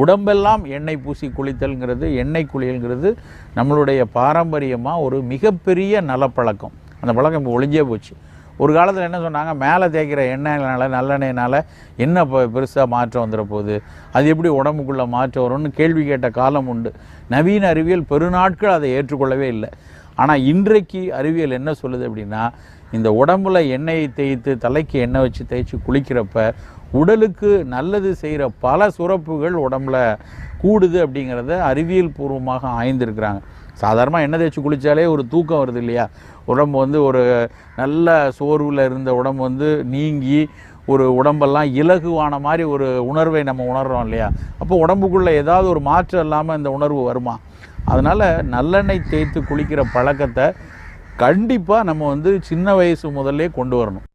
உடம்பெல்லாம் எண்ணெய் பூசி குளித்தல்ங்கிறது எண்ணெய் குளியல்ங்கிறது நம்மளுடைய பாரம்பரியமாக ஒரு மிகப்பெரிய நலப்பழக்கம். அந்த பழக்கம் இப்போ ஒளிஞ்சே போச்சு. ஒரு காலத்தில் என்ன சொன்னாங்க? மேலே தேய்க்கிற எண்ணெய்னால நல்லெண்ணெயினால் என்ன இப்போ பெருசாக மாற்றம் வந்துட போகுது? அது எப்படி உடம்புக்குள்ளே மாற்றம் வரும்னு கேள்வி கேட்ட காலம் உண்டு. நவீன அறிவியல் பெருநாட்கள் அதை ஏற்றுக்கொள்ளவே இல்லை. ஆனால் இன்றைக்கு அறிவியல் என்ன சொல்லுது அப்படின்னா இந்த உடம்புல எண்ணெயை தேய்த்து தலைக்கு எண்ணெய் வச்சு தேய்ச்சி குளிக்கிறப்ப உடலுக்கு நல்லது செய்கிற பல சுரப்புகள் உடம்புல கூடுது அப்படிங்கிறத அறிவியல் பூர்வமாக ஆய்ந்திருக்கிறாங்க. சாதாரணமாக எண்ணெய் தேய்ச்சி குளித்தாலே ஒரு தூக்கம் வருது இல்லையா? உடம்பு வந்து ஒரு நல்ல சோர்வில் இருந்த உடம்பு வந்து நீங்கி ஒரு உடம்பெல்லாம் இலகுவான மாதிரி ஒரு உணர்வை நம்ம உணர்றோம் இல்லையா? அப்போ உடம்புக்குள்ளே ஏதாவது ஒரு மாற்றம் இல்லாமல் இந்த உணர்வு வருமா? அதனால் நல்லெண்ணெய் தேய்த்து குளிக்கிற பழக்கத்தை கண்டிப்பாக நம்ம வந்து சின்ன வயசு முதல்லே கொண்டு வரணும்.